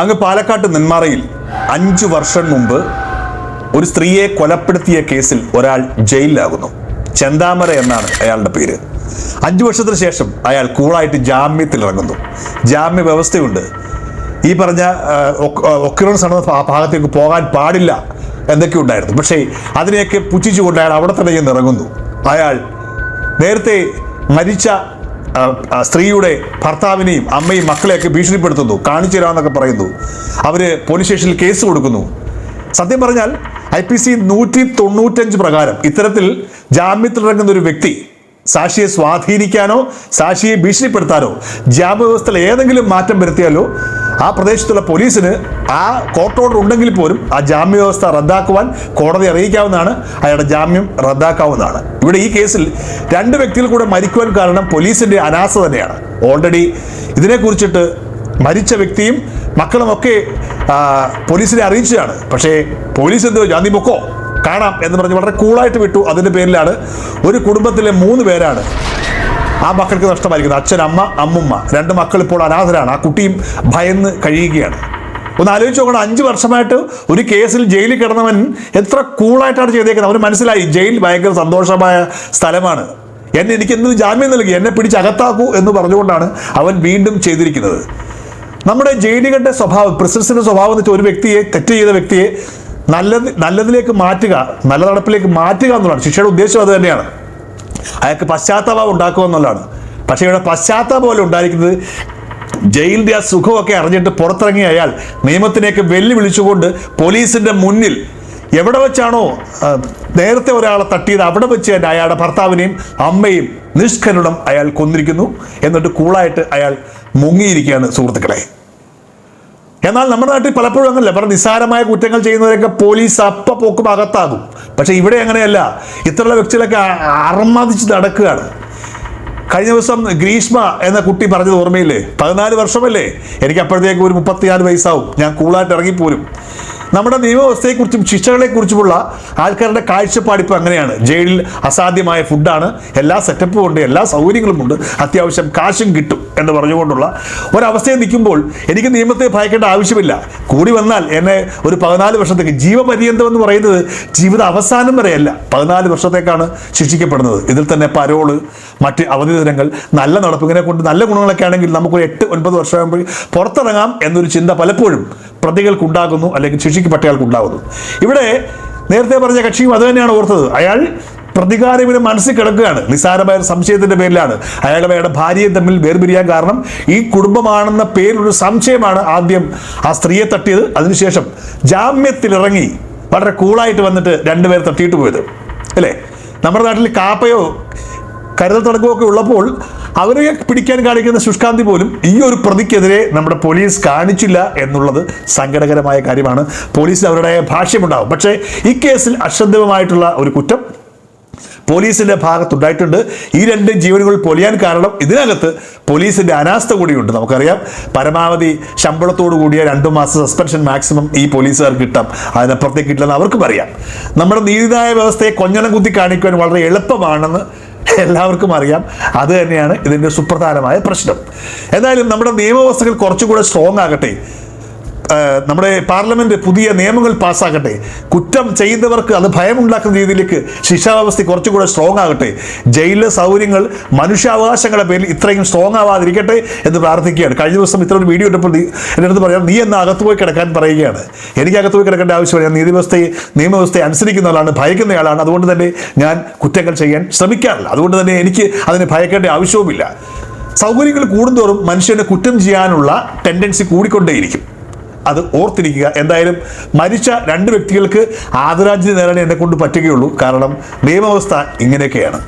അങ്ങ് പാലക്കാട്ട് നെന്മാറയിൽ അഞ്ചു വർഷം മുമ്പ് ഒരു സ്ത്രീയെ കൊലപ്പെടുത്തിയ കേസിൽ ഒരാൾ ജയിലിലാകുന്നു. ചെന്താമര എന്നാണ് അയാളുടെ പേര്. അഞ്ചു വർഷത്തിന് ശേഷം അയാൾ കൂളായിട്ട് ജാമ്യത്തിൽ ഇറങ്ങുന്നു ജാമ്യ വ്യവസ്ഥയുണ്ട്. ഈ പറഞ്ഞ ഒക്കിറോൺസ് നടന്ന ഭാഗത്തേക്ക് പോകാൻ പാടില്ല എന്തൊക്കെ ഉണ്ടായിരുന്നു. പക്ഷേ അതിനെയൊക്കെ പുച്ഛിച്ചുകൊണ്ട് അയാൾ അവിടെ തന്നെ ഇറങ്ങുന്നു അയാൾ നേരത്തെ മരിച്ച സ്ത്രീയുടെ ഭർത്താവിനെയും അമ്മയും മക്കളെയൊക്കെ ഭീഷണിപ്പെടുത്തുന്നു കാണിച്ചു തരാമെന്നൊക്കെ പറയുന്നു. അവർ പോലീസ് സ്റ്റേഷനിൽ കേസ് കൊടുക്കുന്നു. സത്യം പറഞ്ഞാൽ ഐ പി സി നൂറ്റി തൊണ്ണൂറ്റഞ്ച് പ്രകാരം ഇത്തരത്തിൽ ജാമ്യത്തിലിറങ്ങുന്ന ഒരു വ്യക്തി സാക്ഷിയെ സ്വാധീനിക്കാനോ സാക്ഷിയെ ഭീഷണിപ്പെടുത്താനോ ജാമ്യ വ്യവസ്ഥയിൽ ഏതെങ്കിലും മാറ്റം വരുത്തിയാലോ ആ പ്രദേശത്തുള്ള പോലീസിന് ആ കോർട്ട് ഓർഡർ ഉണ്ടെങ്കിൽ പോലും ആ ജാമ്യ വ്യവസ്ഥ റദ്ദാക്കുവാൻ കോടതി അറിയിക്കാവുന്നതാണ്. അയാളുടെ ജാമ്യം റദ്ദാക്കാവുന്നതാണ്. ഇവിടെ ഈ കേസിൽ രണ്ട് വ്യക്തികൾ കൂടെ മരിക്കുവാൻ കാരണം പോലീസിന്റെ അനാസ തന്നെയാണ്. ഓൾറെഡി ഇതിനെക്കുറിച്ചിട്ട് മരിച്ച വ്യക്തിയും മക്കളുമൊക്കെ പോലീസിനെ അറിയിച്ചതാണ്. പക്ഷേ പോലീസ് എന്തോ ജാതി പൊക്കോ? കാണാം എന്ന് പറഞ്ഞ് വളരെ കൂളായിട്ട് വിട്ടു. അതിന്റെ പേരിലാണ് ഒരു കുടുംബത്തിലെ മൂന്ന് പേരാണ് ആ മക്കൾക്ക് നഷ്ടമായിരിക്കുന്നത്. അച്ഛൻ അമ്മ അമ്മുമ്മ. രണ്ട് മക്കൾ ഇപ്പോൾ അനാഥരാണ്. ആ കുട്ടിയും ഭയന്ന് കഴിയുകയാണ്. ഒന്ന് ആലോചിച്ച് നോക്കണം. അഞ്ച് വർഷമായിട്ട് ഒരു കേസിൽ ജയിലിൽ കിടന്നവൻ എത്ര കൂളായിട്ടാണ് ചെയ്തേക്കുന്നത്. അവന് മനസ്സിലായി ജയിൽ ഭയങ്കര സന്തോഷമായ സ്ഥലമാണ്. എന്നെ എനിക്ക് എന്ത് ജാമ്യം നൽകി? എന്നെ പിടിച്ച് അകത്താക്കൂ എന്ന് പറഞ്ഞുകൊണ്ടാണ് അവൻ വീണ്ടും ചെയ്തിരിക്കുന്നത്. നമ്മുടെ ജയിലുകളുടെ സ്വഭാവം പ്രിസിഡൻസിന്റെ സ്വഭാവം എന്ന് വെച്ചാൽ ഒരു വ്യക്തിയെ തെറ്റ് ചെയ്ത വ്യക്തിയെ നല്ലത് നല്ലതിലേക്ക് മാറ്റുക നല്ല നടപ്പിലേക്ക് മാറ്റുക എന്നുള്ളതാണ്. ശിക്ഷയുടെ ഉദ്ദേശം അത് തന്നെയാണ്. അയാൾക്ക് പശ്ചാത്താപം ഉണ്ടാക്കുക എന്നുള്ളതാണ്. പക്ഷേ ഇവിടെ പശ്ചാത്താപം പോലെ ഉണ്ടായിരിക്കുന്നത് ജയിലിന്റെ ആ സുഖമൊക്കെ അറിഞ്ഞിട്ട് പുറത്തിറങ്ങിയ അയാൾ നിയമത്തിനെയൊക്കെ വെല്ലുവിളിച്ചുകൊണ്ട് പോലീസിന്റെ മുന്നിൽ എവിടെ വെച്ചാണോ നേരത്തെ ഒരാളെ തട്ടിയത് അവിടെ വെച്ച് തന്നെ അയാളുടെ ഭർത്താവിനെയും അമ്മയും നിഷ്കരുണം അയാൾ കൊന്നിരിക്കുന്നു. എന്നിട്ട് കൂളായിട്ട് അയാൾ മുങ്ങിയിരിക്കുകയാണ് സുഹൃത്തുക്കളെ. എന്നാൽ നമ്മുടെ നാട്ടിൽ പലപ്പോഴും അങ്ങനല്ല. പറഞ്ഞ നിസ്സാരമായ കുറ്റങ്ങൾ ചെയ്യുന്നവരൊക്കെ പോലീസ് അപ്പ പോക്കും അകത്താകും. പക്ഷെ ഇവിടെ അങ്ങനെയല്ല. ഇത്തരമുള്ള വ്യക്തികളൊക്കെ അർമാദിച്ച് നടക്കുകയാണ്. കഴിഞ്ഞ ദിവസം ഗ്രീഷ്മ എന്ന കുട്ടി പറഞ്ഞത് ഓർമ്മയില്ലേ? പതിനാല് വർഷമല്ലേ? എനിക്ക് അപ്പോഴത്തേക്ക് ഒരു മുപ്പത്തിനാല് വയസ്സാവും. ഞാൻ കൂളായിട്ട് ഇറങ്ങിപ്പോരും. നമ്മുടെ നിയമവ്യവസ്ഥയെക്കുറിച്ചും ശിക്ഷകളെക്കുറിച്ചുമുള്ള ആൾക്കാരുടെ കാഴ്ചപ്പാട് ഇപ്പോൾ അങ്ങനെയാണ്. ജയിലിൽ അസാധ്യമായ ഫുഡാണ് എല്ലാ സെറ്റപ്പും ഉണ്ട് എല്ലാ സൗകര്യങ്ങളും ഉണ്ട്. അത്യാവശ്യം കാശും കിട്ടും എന്ന് പറഞ്ഞുകൊണ്ടുള്ള ഒരവസ്ഥയിൽ നിൽക്കുമ്പോൾ എനിക്ക് നിയമത്തെ ഭയക്കേണ്ട ആവശ്യമില്ല. കൂടി വന്നാൽ എന്നെ ഒരു പതിനാല് വർഷത്തേക്ക് ജീവപര്യന്തം എന്ന് പറയുന്നത് ജീവിത അവസാനം വരെയല്ല. പതിനാല് വർഷത്തേക്കാണ് ശിക്ഷിക്കപ്പെടുന്നത്. ഇതിൽ തന്നെ പരോൾ മറ്റ് അവധി ദിനങ്ങൾ നല്ല നടപ്പിങ്ങനെ കൊണ്ട് നല്ല ഗുണങ്ങളൊക്കെ ആണെങ്കിൽ നമുക്കൊരു എട്ട് ഒൻപത് വർഷമാകുമ്പോൾ പുറത്തിറങ്ങാം എന്നൊരു ചിന്ത പലപ്പോഴും പ്രതികൾക്കുണ്ടാകുന്നു അല്ലെങ്കിൽ ശിക്ഷിക്ക് ശിക്ഷിക്കപ്പെട്ടയാൾക്കുണ്ടാകുന്നു ഇവിടെ നേരത്തെ പറഞ്ഞ കക്ഷിയും അത് തന്നെയാണ് ഓർത്തത്. അയാൾ പ്രതികാരം ഇവരെ മനസ്സിൽ കിടക്കുകയാണ്. നിസ്സാരമായ ഒരു സംശയത്തിന്റെ പേരിലാണ്. അയാളുടെ അയാളുടെ ഭാര്യയും തമ്മിൽ വേർപിരിയാൻ കാരണം ഈ കുടുംബമാണെന്ന പേരിലൊരു സംശയമാണ് ആദ്യം ആ സ്ത്രീയെ തട്ടിയത്. അതിനുശേഷം ജാമ്യത്തിലിറങ്ങി വളരെ കൂളായിട്ട് വന്നിട്ട് രണ്ടുപേർ തട്ടിയിട്ട് പോയത്. അല്ലേ? നമ്മുടെ നാട്ടിൽ കാപ്പയോ കരുതൽ തടക്കമൊക്കെ ഉള്ളപ്പോൾ അവരെ പിടിക്കാൻ കാണിക്കുന്ന ശുഷ്കാന്തി പോലും ഈ ഒരു പ്രതിക്കെതിരെ നമ്മുടെ പോലീസ് കാണിച്ചില്ല എന്നുള്ളത് സങ്കടകരമായ കാര്യമാണ്. പോലീസിന് അവരുടെ ഭാഷ്യമുണ്ടാവും. പക്ഷേ ഈ കേസിൽ അശ്രദ്ധമായിട്ടുള്ള ഒരു കുറ്റം പോലീസിന്റെ ഭാഗത്തുണ്ടായിട്ടുണ്ട്. ഈ രണ്ട് ജീവനുകൾ പൊലിയാൻ കാരണം ഇതിനകത്ത് പോലീസിന്റെ അനാസ്ഥ കൂടിയുണ്ട്. നമുക്കറിയാം പരമാവധി ശമ്പളത്തോടു കൂടിയ രണ്ടു മാസം സസ്പെൻഷൻ മാക്സിമം ഈ പോലീസുകാർക്ക് കിട്ടാം. അതിനപ്പുറത്തേക്ക് കിട്ടില്ലെന്ന് അവർക്കും അറിയാം. നമ്മുടെ നീതിന്യായ വ്യവസ്ഥയെ കൊഞ്ഞനം കുത്തി കാണിക്കുവാൻ വളരെ എളുപ്പമാണെന്ന് എല്ലാവർക്കും അറിയാം. അത് തന്നെയാണ് ഇതിന്റെ സുപ്രധാനമായ പ്രശ്നം. എന്തായാലും നമ്മുടെ നിയമവ്യവസ്ഥകൾ കുറച്ചുകൂടെ സ്ട്രോങ് ആകട്ടെ. നമ്മുടെ പാർലമെന്റ് പുതിയ നിയമങ്ങൾ പാസ്സാക്കട്ടെ കുറ്റം ചെയ്യുന്നവർക്ക് അത് ഭയമുണ്ടാക്കുന്ന രീതിയിലേക്ക് ശിക്ഷാവസ്ഥ കുറച്ചുകൂടെ സ്ട്രോങ് ആകട്ടെ. ജയിലിലെ സൗകര്യങ്ങൾ മനുഷ്യാവകാശങ്ങളുടെ പേരിൽ ഇത്രയും സ്ട്രോങ് ആവാതിരിക്കട്ടെ എന്ന് പ്രാർത്ഥിക്കുകയാണ്. കഴിഞ്ഞ ദിവസം ഇത്ര ഒരു വീഡിയോ ഇട്ടപ്പോൾ എന്റെ അടുത്ത് പറയാം നീ എന്ന അകത്ത് പോയി കിടക്കാൻ പറയുകയാണ്. എനിക്ക് അകത്ത് പോയി കിടക്കേണ്ട ആവശ്യമില്ല. ഞാൻ നീതിവ്യവസ്ഥയെ നിയമവ്യവസ്ഥയെ അനുസരിക്കുന്ന ആളാണ് ഭയക്കുന്ന ആളാണ് അതുകൊണ്ട് തന്നെ ഞാൻ കുറ്റങ്ങൾ ചെയ്യാൻ ശ്രമിക്കാറില്ല. അതുകൊണ്ട് തന്നെ എനിക്ക് അതിന് ഭയക്കേണ്ട ആവശ്യവുമില്ല. സൗകര്യങ്ങൾ കൂടുന്തോറും മനുഷ്യനെ കുറ്റം ചെയ്യാനുള്ള ടെൻഡൻസി കൂടിക്കൊണ്ടേയിരിക്കും. അത് ഓർത്തിരിക്കുക. എന്തായാലും മരിച്ച രണ്ട് വ്യക്തികൾക്ക് ആദരാഞ്ജലി നേരാൻ എന്നെ കൊണ്ട് പറ്റുകയുള്ളൂ. കാരണം നിയമവ്യവസ്ഥ ഇങ്ങനെയൊക്കെയാണ്.